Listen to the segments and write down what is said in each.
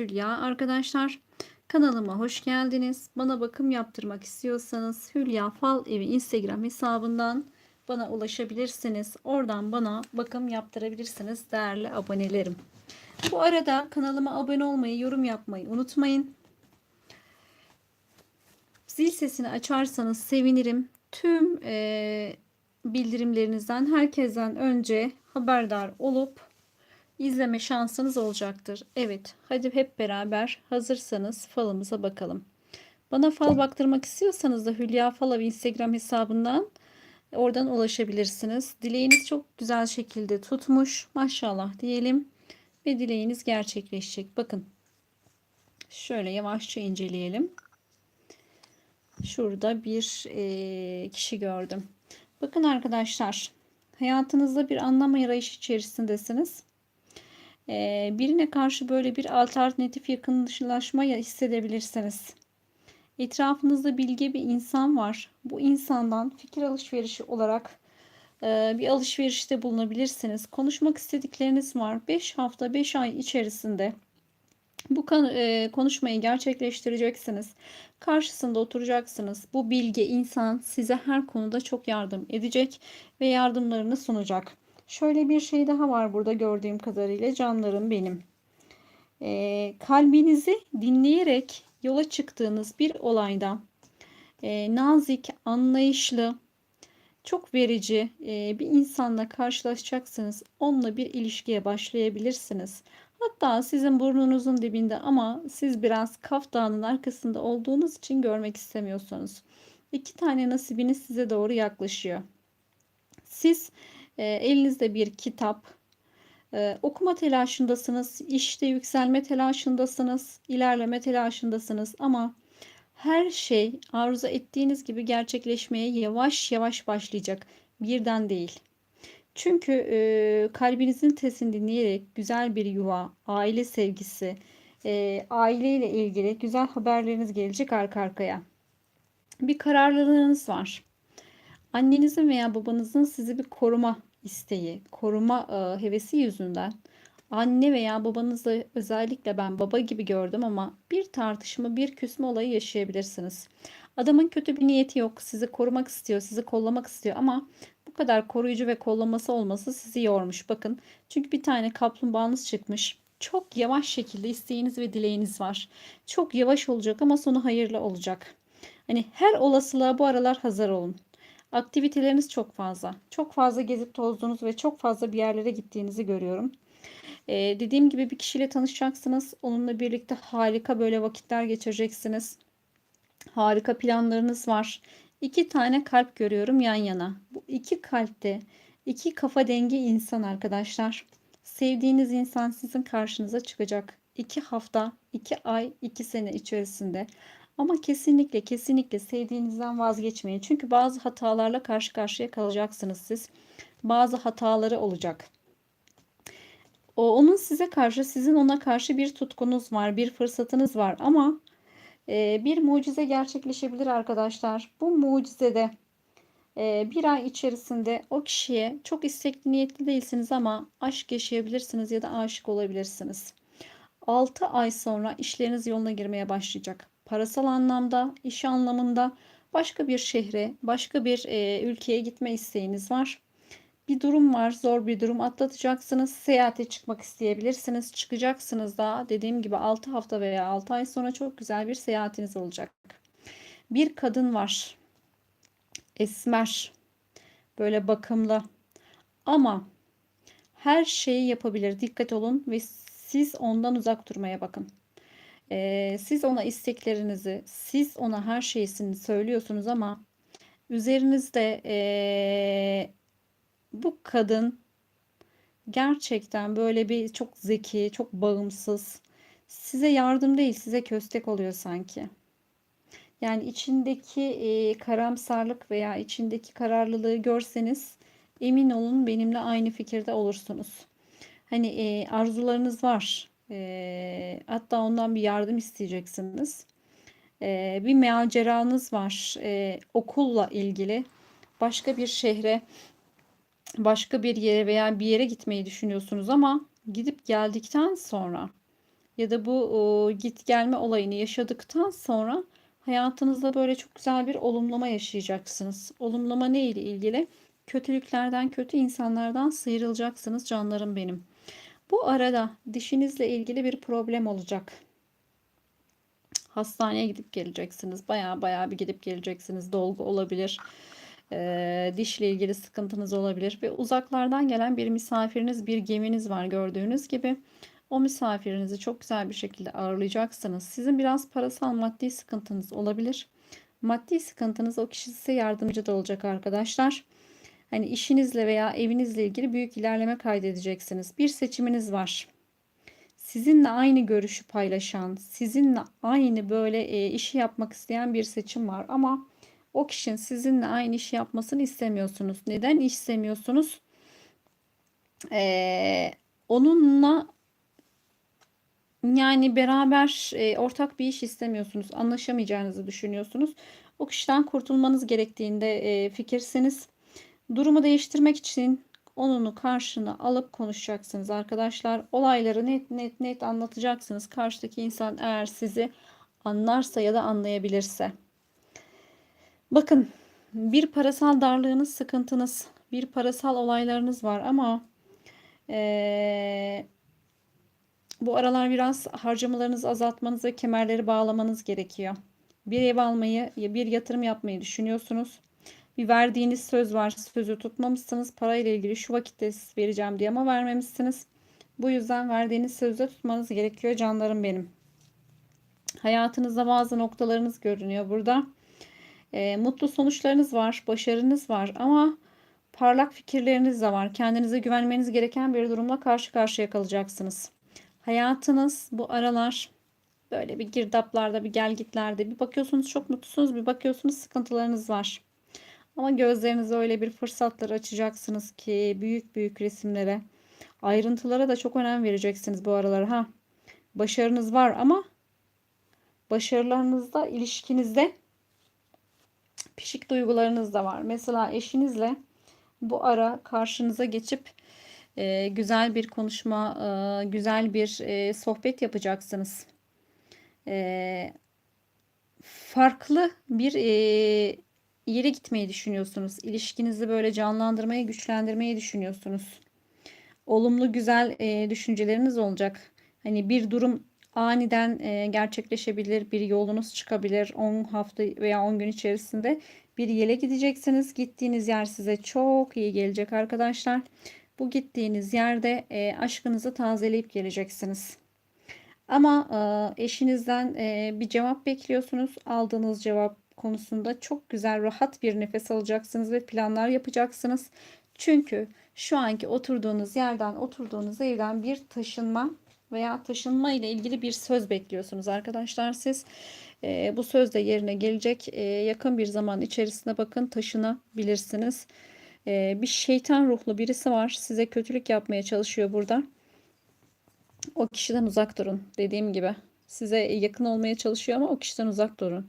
Hülya arkadaşlar. Kanalıma hoş geldiniz. Bana bakım yaptırmak istiyorsanız Hülya Fal Evi Instagram hesabından bana ulaşabilirsiniz. Oradan bana bakım yaptırabilirsiniz değerli abonelerim. Bu arada kanalıma abone olmayı, yorum yapmayı unutmayın. Zil sesini açarsanız sevinirim. Tüm eee, bildirimlerinizden herkesten önce haberdar olup izleme şansınız olacaktır. Evet, hadi hep beraber hazırsanız falımıza bakalım. Bana fal baktırmak istiyorsanız da Hülya Falav Instagram hesabından oradan ulaşabilirsiniz. Dileğiniz çok güzel şekilde tutmuş. Maşallah diyelim ve dileğiniz gerçekleşecek. Bakın. Şöyle yavaşça inceleyelim. Şurada bir e, kişi gördüm. Bakın arkadaşlar, hayatınızda bir anlam arayışı içerisindesiniz. Ee, birine karşı böyle bir alternatif yakınlaşma hissedebilirsiniz. Etrafınızda bilge bir insan var. Bu insandan fikir alışverişi olarak e, bir alışverişte bulunabilirsiniz. Konuşmak istedikleriniz var. 5 hafta 5 ay içerisinde bu e, konuşmayı gerçekleştireceksiniz. Karşısında oturacaksınız. Bu bilge insan size her konuda çok yardım edecek ve yardımlarını sunacak. Şöyle bir şey daha var burada gördüğüm kadarıyla canlarım benim. E, kalbinizi dinleyerek yola çıktığınız bir olayda e, nazik, anlayışlı, çok verici e, bir insanla karşılaşacaksınız. Onunla bir ilişkiye başlayabilirsiniz. Hatta sizin burnunuzun dibinde ama siz biraz Kaf Dağı'nın arkasında olduğunuz için görmek istemiyorsunuz. İki tane nasibiniz size doğru yaklaşıyor. Siz e, elinizde bir kitap, e, okuma telaşındasınız, işte yükselme telaşındasınız, ilerleme telaşındasınız ama her şey arzu ettiğiniz gibi gerçekleşmeye yavaş yavaş başlayacak. Birden değil. Çünkü e, kalbinizin sesini dinleyerek güzel bir yuva, aile sevgisi, e, aileyle ilgili güzel haberleriniz gelecek arka arkaya. Bir kararlılığınız var. Annenizin veya babanızın sizi bir koruma isteği, koruma e, hevesi yüzünden anne veya babanızla özellikle ben baba gibi gördüm ama bir tartışma, bir küsme olayı yaşayabilirsiniz. Adamın kötü bir niyeti yok. Sizi korumak istiyor, sizi kollamak istiyor ama bu kadar koruyucu ve kollaması olması sizi yormuş. Bakın çünkü bir tane kaplumbağanız çıkmış. Çok yavaş şekilde isteğiniz ve dileğiniz var. Çok yavaş olacak ama sonu hayırlı olacak. Hani her olasılığa bu aralar hazır olun. Aktiviteleriniz çok fazla. Çok fazla gezip tozduğunuz ve çok fazla bir yerlere gittiğinizi görüyorum. Ee, dediğim gibi bir kişiyle tanışacaksınız. Onunla birlikte harika böyle vakitler geçireceksiniz. Harika planlarınız var. İki tane kalp görüyorum yan yana. Bu iki kalpte iki kafa dengi insan arkadaşlar. Sevdiğiniz insan sizin karşınıza çıkacak. İki hafta, iki ay, iki sene içerisinde. Ama kesinlikle kesinlikle sevdiğinizden vazgeçmeyin. Çünkü bazı hatalarla karşı karşıya kalacaksınız siz. Bazı hataları olacak. O onun size karşı, sizin ona karşı bir tutkunuz var, bir fırsatınız var ama e, bir mucize gerçekleşebilir arkadaşlar. Bu mucizede e, bir ay içerisinde o kişiye çok istekli niyetli değilsiniz ama aşk yaşayabilirsiniz ya da aşık olabilirsiniz. 6 ay sonra işleriniz yoluna girmeye başlayacak parasal anlamda, iş anlamında başka bir şehre, başka bir e, ülkeye gitme isteğiniz var. Bir durum var, zor bir durum atlatacaksınız. Seyahate çıkmak isteyebilirsiniz. Çıkacaksınız da dediğim gibi 6 hafta veya 6 ay sonra çok güzel bir seyahatiniz olacak. Bir kadın var. Esmer. Böyle bakımlı. Ama her şeyi yapabilir. Dikkat olun ve siz ondan uzak durmaya bakın. Ee, siz ona isteklerinizi, siz ona her şeysini söylüyorsunuz ama üzerinizde ee, bu kadın gerçekten böyle bir çok zeki, çok bağımsız, size yardım değil, size köstek oluyor sanki. Yani içindeki e, karamsarlık veya içindeki kararlılığı görseniz emin olun benimle aynı fikirde olursunuz. Hani e, arzularınız var. E, hatta ondan bir yardım isteyeceksiniz. E, bir maceranız var. E, okulla ilgili. Başka bir şehre, başka bir yere veya bir yere gitmeyi düşünüyorsunuz ama gidip geldikten sonra ya da bu o, git gelme olayını yaşadıktan sonra hayatınızda böyle çok güzel bir olumlama yaşayacaksınız. Olumlama ne ile ilgili? Kötülüklerden, kötü insanlardan sıyrılacaksınız canlarım benim. Bu arada dişinizle ilgili bir problem olacak. Hastaneye gidip geleceksiniz. Baya baya bir gidip geleceksiniz. Dolgu olabilir. Ee, dişle ilgili sıkıntınız olabilir. Ve uzaklardan gelen bir misafiriniz, bir geminiz var gördüğünüz gibi. O misafirinizi çok güzel bir şekilde ağırlayacaksınız. Sizin biraz parasal maddi sıkıntınız olabilir. Maddi sıkıntınız o kişi size yardımcı da olacak arkadaşlar. Hani işinizle veya evinizle ilgili büyük ilerleme kaydedeceksiniz. Bir seçiminiz var. Sizinle aynı görüşü paylaşan, sizinle aynı böyle e, işi yapmak isteyen bir seçim var. Ama o kişinin sizinle aynı işi yapmasını istemiyorsunuz. Neden istemiyorsunuz? Ee, onunla yani beraber e, ortak bir iş istemiyorsunuz. Anlaşamayacağınızı düşünüyorsunuz. O kişiden kurtulmanız gerektiğinde e, fikirsiniz. Durumu değiştirmek için onunu karşına alıp konuşacaksınız arkadaşlar. Olayları net net net anlatacaksınız. Karşıdaki insan eğer sizi anlarsa ya da anlayabilirse. Bakın bir parasal darlığınız, sıkıntınız, bir parasal olaylarınız var ama ee, bu aralar biraz harcamalarınızı azaltmanız ve kemerleri bağlamanız gerekiyor. Bir ev almayı, bir yatırım yapmayı düşünüyorsunuz. Bir verdiğiniz söz var. Sözü tutmamışsınız. Parayla ilgili şu vakitte vereceğim diye ama vermemişsiniz. Bu yüzden verdiğiniz sözü tutmanız gerekiyor canlarım benim. Hayatınızda bazı noktalarınız görünüyor burada. E, mutlu sonuçlarınız var. Başarınız var ama parlak fikirleriniz de var. Kendinize güvenmeniz gereken bir durumla karşı karşıya kalacaksınız. Hayatınız bu aralar böyle bir girdaplarda, bir gelgitlerde bir bakıyorsunuz çok mutlusunuz, bir bakıyorsunuz sıkıntılarınız var. Ama gözlerinize öyle bir fırsatlar açacaksınız ki büyük büyük resimlere, ayrıntılara da çok önem vereceksiniz bu aralar ha. Başarınız var ama başarılarınızda, ilişkinizde pişik duygularınız da var. Mesela eşinizle bu ara karşınıza geçip e, güzel bir konuşma, e, güzel bir e, sohbet yapacaksınız. E, farklı bir e, yere gitmeyi düşünüyorsunuz. İlişkinizi böyle canlandırmayı, güçlendirmeyi düşünüyorsunuz. Olumlu, güzel e, düşünceleriniz olacak. Hani bir durum aniden e, gerçekleşebilir. Bir yolunuz çıkabilir. 10 hafta veya 10 gün içerisinde bir yere gideceksiniz. Gittiğiniz yer size çok iyi gelecek arkadaşlar. Bu gittiğiniz yerde e, aşkınızı tazeleyip geleceksiniz. Ama e, eşinizden e, bir cevap bekliyorsunuz. Aldığınız cevap konusunda çok güzel rahat bir nefes alacaksınız ve planlar yapacaksınız. Çünkü şu anki oturduğunuz yerden, oturduğunuz evden bir taşınma veya taşınma ile ilgili bir söz bekliyorsunuz arkadaşlar siz. E, bu söz de yerine gelecek. E, yakın bir zaman içerisinde bakın taşınabilirsiniz. E, bir şeytan ruhlu birisi var. Size kötülük yapmaya çalışıyor burada. O kişiden uzak durun. Dediğim gibi size yakın olmaya çalışıyor ama o kişiden uzak durun.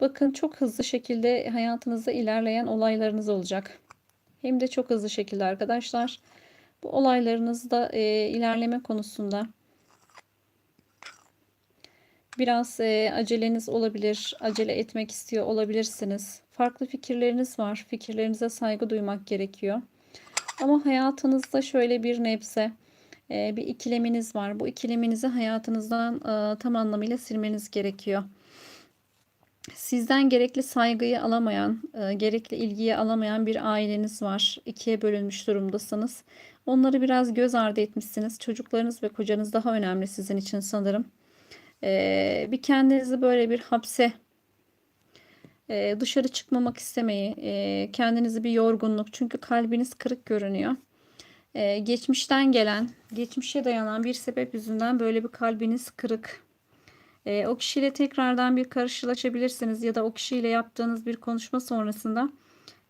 Bakın çok hızlı şekilde hayatınızda ilerleyen olaylarınız olacak. Hem de çok hızlı şekilde arkadaşlar. Bu olaylarınızda e, ilerleme konusunda Biraz e, aceleniz olabilir, acele etmek istiyor olabilirsiniz. Farklı fikirleriniz var. Fikirlerinize saygı duymak gerekiyor. Ama hayatınızda şöyle bir nebze e, bir ikileminiz var. Bu ikileminizi hayatınızdan e, tam anlamıyla silmeniz gerekiyor. Sizden gerekli saygıyı alamayan, e, gerekli ilgiyi alamayan bir aileniz var. İkiye bölünmüş durumdasınız. Onları biraz göz ardı etmişsiniz. Çocuklarınız ve kocanız daha önemli sizin için sanırım. Ee, bir kendinizi böyle bir hapse e, dışarı çıkmamak istemeyi, e, kendinizi bir yorgunluk çünkü kalbiniz kırık görünüyor. E, geçmişten gelen, geçmişe dayanan bir sebep yüzünden böyle bir kalbiniz kırık. E, o kişiyle tekrardan bir karşılaşabilirsiniz ya da o kişiyle yaptığınız bir konuşma sonrasında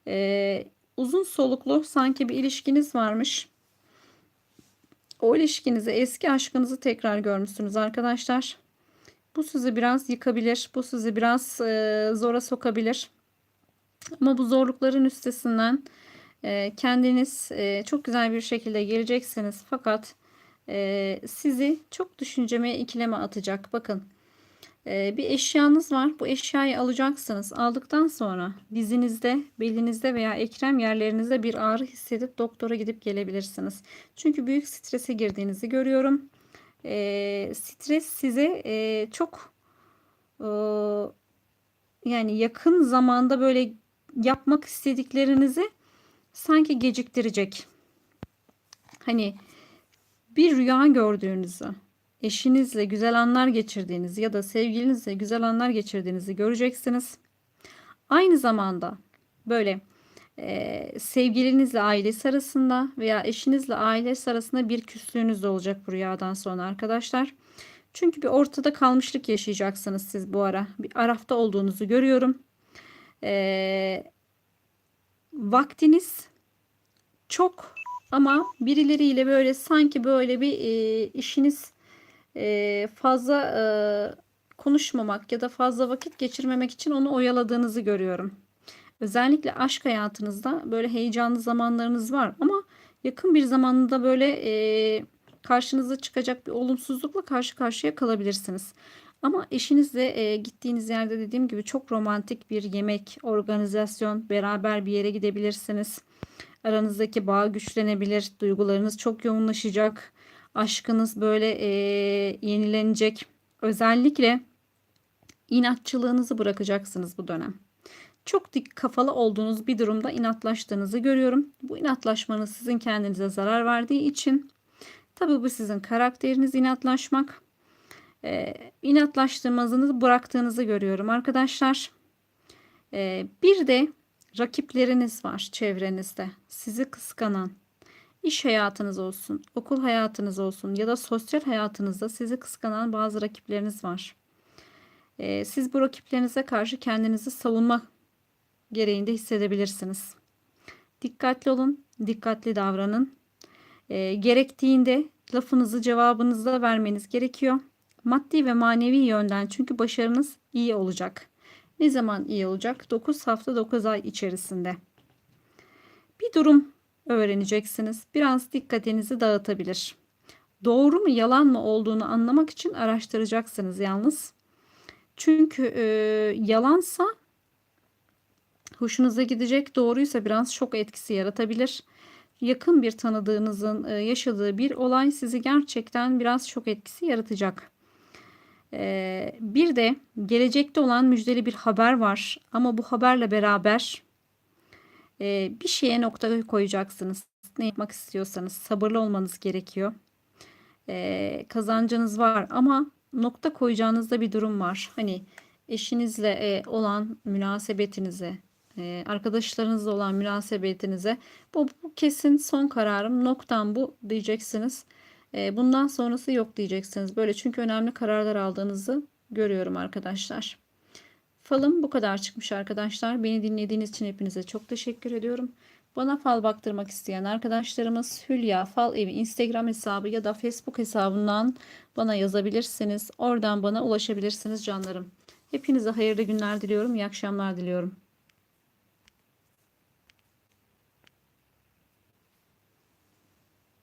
e, uzun soluklu sanki bir ilişkiniz varmış. O ilişkinizi, eski aşkınızı tekrar görmüşsünüz arkadaşlar. Bu sizi biraz yıkabilir. Bu sizi biraz e, zora sokabilir. Ama bu zorlukların üstesinden e, kendiniz e, çok güzel bir şekilde geleceksiniz. Fakat e, sizi çok düşünceme ikileme atacak. Bakın e, bir eşyanız var. Bu eşyayı alacaksınız. Aldıktan sonra dizinizde, belinizde veya ekrem yerlerinizde bir ağrı hissedip doktora gidip gelebilirsiniz. Çünkü büyük strese girdiğinizi görüyorum. E, stres size e, çok e, yani yakın zamanda böyle yapmak istediklerinizi sanki geciktirecek. Hani bir rüya gördüğünüzü, eşinizle güzel anlar geçirdiğinizi ya da sevgilinizle güzel anlar geçirdiğinizi göreceksiniz. Aynı zamanda böyle e, sevgilinizle ailesi arasında veya eşinizle ailesi arasında bir küslüğünüz de olacak bu rüyadan sonra arkadaşlar. Çünkü bir ortada kalmışlık yaşayacaksınız siz bu ara. Bir arafta olduğunuzu görüyorum. E, vaktiniz çok ama birileriyle böyle sanki böyle bir e, işiniz e, fazla e, konuşmamak ya da fazla vakit geçirmemek için onu oyaladığınızı görüyorum. Özellikle aşk hayatınızda böyle heyecanlı zamanlarınız var ama yakın bir zamanda böyle e, karşınıza çıkacak bir olumsuzlukla karşı karşıya kalabilirsiniz. Ama eşinizle e, gittiğiniz yerde dediğim gibi çok romantik bir yemek, organizasyon, beraber bir yere gidebilirsiniz. Aranızdaki bağ güçlenebilir, duygularınız çok yoğunlaşacak, aşkınız böyle e, yenilenecek. Özellikle inatçılığınızı bırakacaksınız bu dönem. Çok dik kafalı olduğunuz bir durumda inatlaştığınızı görüyorum. Bu inatlaşmanız sizin kendinize zarar verdiği için tabii bu sizin karakteriniz inatlaşmak. E, inatlaştırmanızı bıraktığınızı görüyorum arkadaşlar. E, bir de rakipleriniz var çevrenizde. Sizi kıskanan, iş hayatınız olsun, okul hayatınız olsun ya da sosyal hayatınızda sizi kıskanan bazı rakipleriniz var. Ee, siz bu rakiplerinize karşı kendinizi savunma gereğinde hissedebilirsiniz. Dikkatli olun, dikkatli davranın. Ee, gerektiğinde lafınızı cevabınızı da vermeniz gerekiyor. Maddi ve manevi yönden çünkü başarınız iyi olacak. Ne zaman iyi olacak? 9 hafta 9 ay içerisinde. Bir durum öğreneceksiniz. Biraz dikkatinizi dağıtabilir. Doğru mu yalan mı olduğunu anlamak için araştıracaksınız yalnız. Çünkü e, yalansa hoşunuza gidecek, doğruysa biraz şok etkisi yaratabilir. Yakın bir tanıdığınızın e, yaşadığı bir olay sizi gerçekten biraz şok etkisi yaratacak. Ee, bir de gelecekte olan müjdeli bir haber var. Ama bu haberle beraber e, bir şeye nokta koyacaksınız. Ne yapmak istiyorsanız sabırlı olmanız gerekiyor. Ee, kazancınız var ama nokta koyacağınızda bir durum var. Hani eşinizle e, olan münasebetinize, e, arkadaşlarınızla olan münasebetinize bu, bu kesin son kararım noktam bu diyeceksiniz. E, bundan sonrası yok diyeceksiniz. Böyle çünkü önemli kararlar aldığınızı görüyorum arkadaşlar. Falım bu kadar çıkmış arkadaşlar. Beni dinlediğiniz için hepinize çok teşekkür ediyorum. Bana fal baktırmak isteyen arkadaşlarımız Hülya Fal Evi Instagram hesabı ya da Facebook hesabından bana yazabilirsiniz. Oradan bana ulaşabilirsiniz canlarım. Hepinize hayırlı günler diliyorum. İyi akşamlar diliyorum.